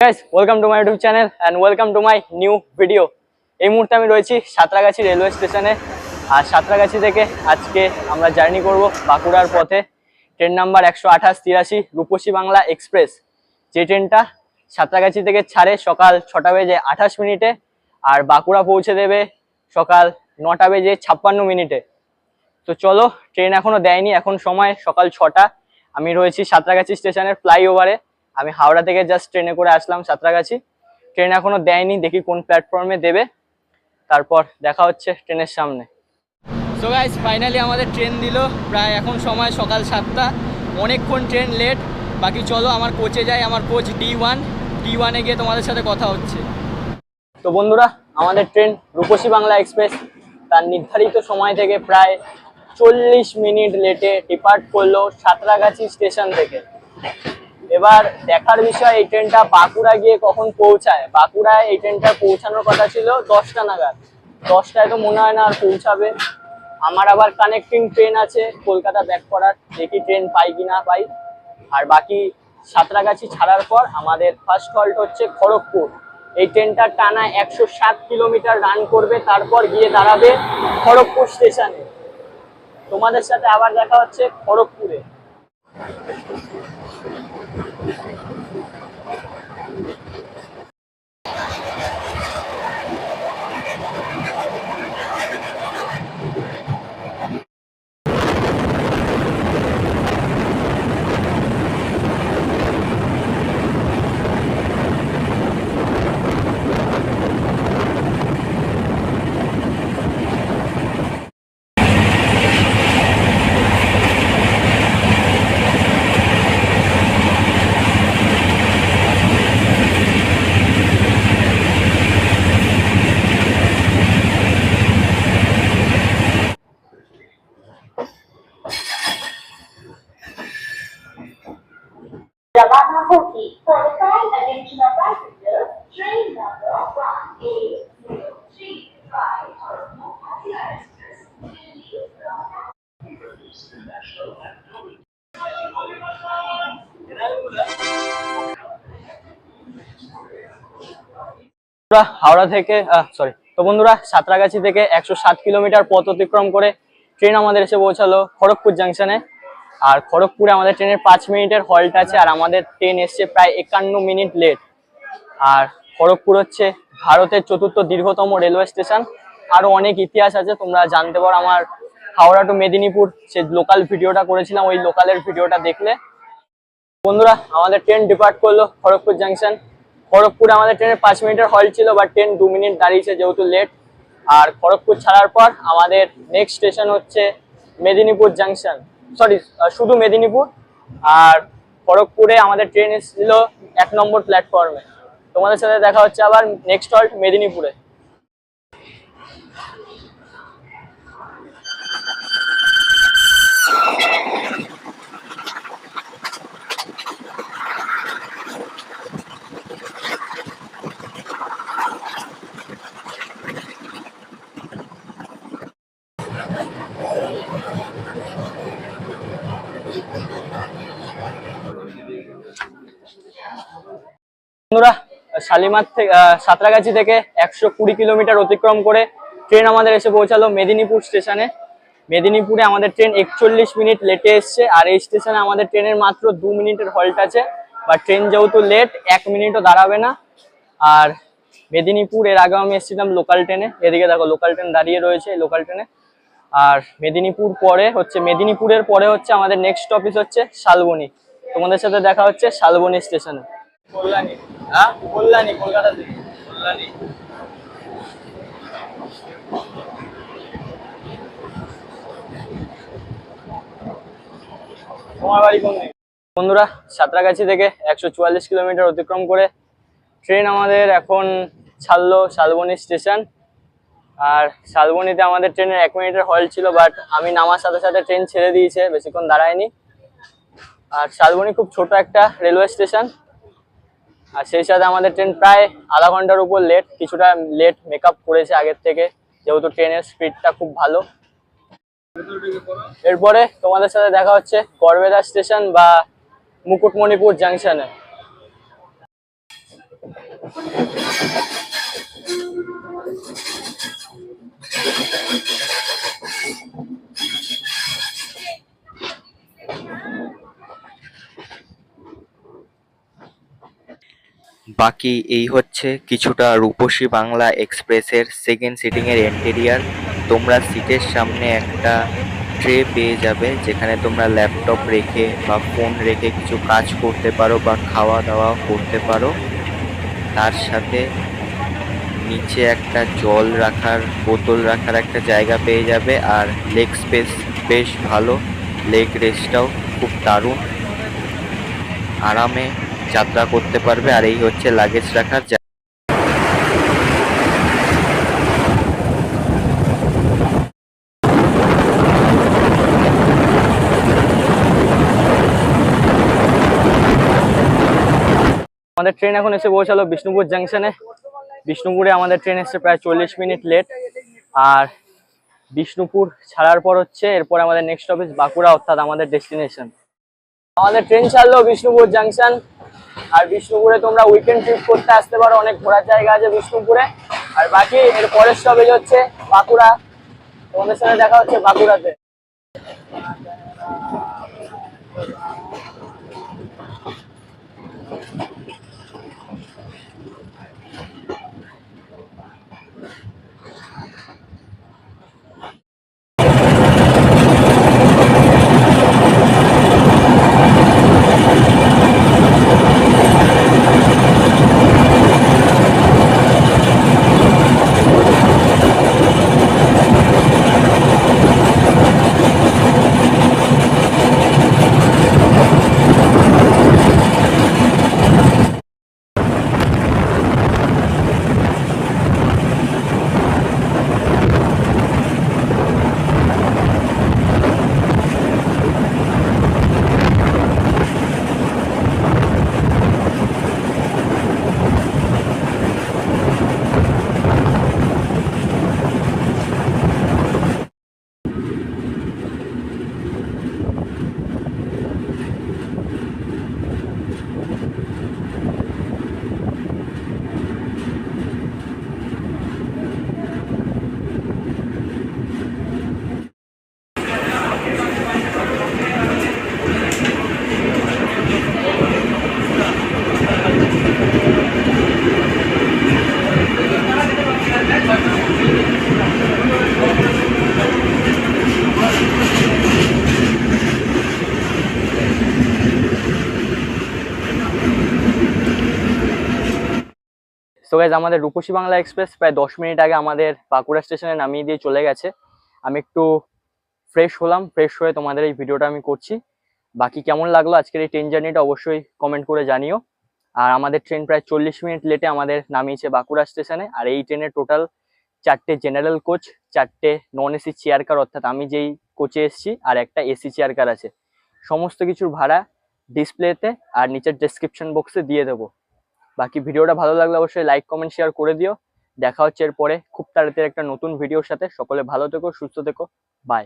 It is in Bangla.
Guys welcome to my YouTube channel and welcome to my new video এই মুহূর্তে আমি রয়েছি সাঁতরাগাছি রেলওয়ে স্টেশনে আর সাঁতরাগাছি থেকে আজকে আমরা জার্নি করব বাঁকুড়ার পথে। ট্রেন নাম্বার একশো আঠাশ তিরাশি রূপসী বাংলা এক্সপ্রেস যে ট্রেনটা সাঁতরাগাছি থেকে ছাড়ে সকাল ছটা বেজে আঠাশ মিনিটে আর বাঁকুড়া পৌঁছে দেবে সকাল নটা বেজে ছাপ্পান্ন মিনিটে। তো চলো ট্রেন এখনও দেয়নি, এখন সময় সকাল ছটা। আমি রয়েছি সাঁতরাগাছি স্টেশনের ফ্লাইওভারে আমি হাওড়া থেকে জাস্ট ট্রেনে করে আসলাম সাঁতরাগাছি। ট্রেন এখনও দেয়নি, দেখি কোন প্ল্যাটফর্মে দেবে। তারপর দেখা হচ্ছে ট্রেনের সামনে। সো গাইস ফাইনালি আমাদের ট্রেন দিল। প্রায় এখন সময় সকাল সাতটা। অনেকক্ষণ ট্রেন লেট বাকি চলো, আমার কোচে যাই, আমার কোচ ডি ওয়ান ডি ওয়ানে গিয়ে তোমাদের সাথে কথা হচ্ছে। তো বন্ধুরা, আমাদের ট্রেন রূপসী বাংলা এক্সপ্রেস তার নির্ধারিত সময় থেকে প্রায় চল্লিশ মিনিট লেটে ডিপার্ট করল সাঁতরাগাছি স্টেশন থেকে। এবার দেখার বিষয়, এই ট্রেনটা বাঁকুড়া গিয়ে কখন পৌঁছায়? বাঁকুড়ায় এই ট্রেনটা পৌঁছানোর কথা ছিল দশটা নাগাদ। দশটায় তো মনে হয় না আর পৌঁছাবে। আমার আবার কানেক্টিং ট্রেন আছে, কলকাতা ব্যাক করার। দেখি ট্রেন পাই কি না পাই। আর বাকি সাঁতরাগাছি ছাড়ার পর আমাদের ফার্স্ট হল্ট হচ্ছে খড়গপুর। এই ট্রেনটা টানা একশো সাত কিলোমিটার রান করবে, তারপর গিয়ে দাঁড়াবে খড়গপুর স্টেশনে তোমাদের সাথে আবার দেখা হচ্ছে খড়গপুরে। বন্ধুরা, হাওড়া থেকে সরি তো বন্ধুরা, সাঁতরাগাছি থেকে একশো সাত কিলোমিটার পথ অতিক্রম করে ট্রেন আমাদের এসে পৌঁছালো খড়গপুর জাংশনে আর খড়গপুরে আমাদের ট্রেনের পাঁচ মিনিটের হল্ট আছে, আর আমাদের ট্রেন এসছে প্রায় একান্ন মিনিট লেট আর খড়গপুর হচ্ছে ভারতের চতুর্থ দীর্ঘতম রেলওয়ে স্টেশন আরও অনেক ইতিহাস আছে, তোমরা জানতে পারো আমার হাওড়া টু মেদিনীপুর, সে লোকাল ভিডিওটা করেছিলাম, ওই লোকালের ভিডিওটা দেখলে। বন্ধুরা, আমাদের ট্রেন ডিপার্ট করল খড়গপুর জাংশন খড়গপুরে আমাদের ট্রেনের পাঁচ মিনিটের হল্ট ছিল বাট ট্রেন দু মিনিট দাঁড়িয়েছে যেহেতু লেট আর খড়গপুর ছাড়ার পর আমাদের নেক্সট স্টেশন হচ্ছে মেদিনীপুর জাংশন সরি শুধু মেদিনীপুর আর খড়গপুরে আমাদের ট্রেন এসেছিল এক নম্বর প্ল্যাটফর্মে তোমাদের সাথে দেখা হচ্ছে আবার নেক্সট হল্ট মেদিনীপুরে। বন্ধুরা, শালিমার থেকে সাঁতরাগাছি থেকে একশো কুড়ি কিলোমিটার অতিক্রম করে ট্রেন আমাদের এসে পৌঁছালো মেদিনীপুর স্টেশনে। মেদিনীপুরে আমাদের ট্রেন একচল্লিশ মিনিট লেটে এসছে, আর এই স্টেশনে আমাদের ট্রেনের মাত্র দু মিনিটের হল্ট আছে, বা ট্রেন যেহেতু লেট এক মিনিটও দাঁড়াবে না। আর মেদিনীপুর এর আগে আমি এসেছিলাম লোকাল ট্রেনে এদিকে দেখো লোকাল ট্রেন দাঁড়িয়ে রয়েছে লোকাল ট্রেনে আর মেদিনীপুর পরে হচ্ছে, মেদিনীপুরের পরে হচ্ছে আমাদের নেক্সট অফিস হচ্ছে শালবনি। তোমাদের সাথে দেখা হচ্ছে শালবনি স্টেশনে। হ্যাঁ? বন্ধুরা, সাঁতরাগাছি থেকে একশো চুয়াল্লিশ কিলোমিটার অতিক্রম করে ট্রেন আমাদের এখন ছাড়লো শালবনি স্টেশন। আর শালবনিতে আমাদের ট্রেনের এক মিনিটের হল্ট ছিল বাট আমি নামার সাথে সাথে ট্রেন ছেড়ে দিয়েছে, বেশিক্ষণ দাঁড়ায়নি। আর শালবনি খুব ছোট একটা রেলওয়ে স্টেশন আর সেই সাথে আমাদের ট্রেন প্রায় আধা ঘণ্টার উপর লেট কিছুটা লেট মেকআপ করেছে আগের থেকে, যেহেতু ট্রেনের স্পিডটা খুব ভালো। এরপরে তোমাদের সাথে দেখা হচ্ছে গড়বেদা স্টেশন বা মুকুটমণিপুর জাংশনে বাকি এই হচ্ছে কিছুটা রূপসী বাংলা এক্সপ্রেসের সেকেন্ড সিটিংয়ের এর ইন্টেরিয়ার তোমরা সিটের সামনে একটা ট্রে পেয়ে যাবে, যেখানে তোমরা ল্যাপটপ রেখে বা ফোন রেখে কিছু কাজ করতে পারো বা খাওয়া দাওয়া করতে পারো। তার সাথে নিচে একটা জল রাখার, বোতল রাখার একটা জায়গা পেয়ে যাবে। আর লেগ স্পেস বেশ ভালো লেগ রেস্টটাও খুব দারুণ। আরামে যাত্রা করতে পারবে, আর এই হচ্ছে লাগেজ রাখার আমাদের ট্রেন এখন এসে পৌঁছালো বিষ্ণুপুর জাংশনে বিষ্ণুপুরে আমাদের ট্রেন এসছে প্রায় চল্লিশ মিনিট লেট আর বিষ্ণুপুর ছাড়ার পর হচ্ছে এরপর আমাদের নেক্সট অফিস বাঁকুড়া, অর্থাৎ আমাদের ডেস্টিনেশন আমাদের ট্রেন ছাড়লো বিষ্ণুপুর জাংশন আর বিষ্ণুপুরে তোমরা উইকেন্ড ট্রিপ করতে আসতে পারো, অনেক ঘোরার জায়গা আছে বিষ্ণুপুরে। আর বাকি এর পরের স্টপেজ হচ্ছে বাঁকুড়া। তোমাদের সাথে দেখা হচ্ছে বাঁকুড়াতে। গাইজ আমাদের রূপসী বাংলা এক্সপ্রেস প্রায় দশ মিনিট আগে আমাদের বাঁকুড়া স্টেশনে নামিয়ে দিয়ে চলে গেছে। আমি একটু ফ্রেশ হলাম ফ্রেশ হয়ে তোমাদের এই ভিডিওটা আমি করছি। বাকি কেমন লাগল আজকের এই ট্রেন জার্নিটা অবশ্যই কমেন্ট করে জানিও। আর আমাদের ট্রেন প্রায় চল্লিশ মিনিট লেটে আমাদের নামিয়েছে বাঁকুড়া স্টেশনে। আর এই ট্রেনের টোটাল চারটে জেনারেল কোচ চারটে নন এসি চেয়ার কার অর্থাৎ আমি যেই কোচে এসেছি আর একটা এসি চেয়ার কার আছে। সমস্ত কিছুর ভাড়া ডিসপ্লেতে আর নিচের ডেসক্রিপশন বক্সে দিয়ে দেবো। বাকি ভিডিওটা ভালো লাগলে অবশ্যই লাইক কমেন্ট শেয়ার করে দিও। দেখা হচ্ছে এরপরে খুব তাড়াতাড়ি একটা নতুন ভিডিওর সাথে। সকলে ভালো থেকো, সুস্থ থেকো। বাই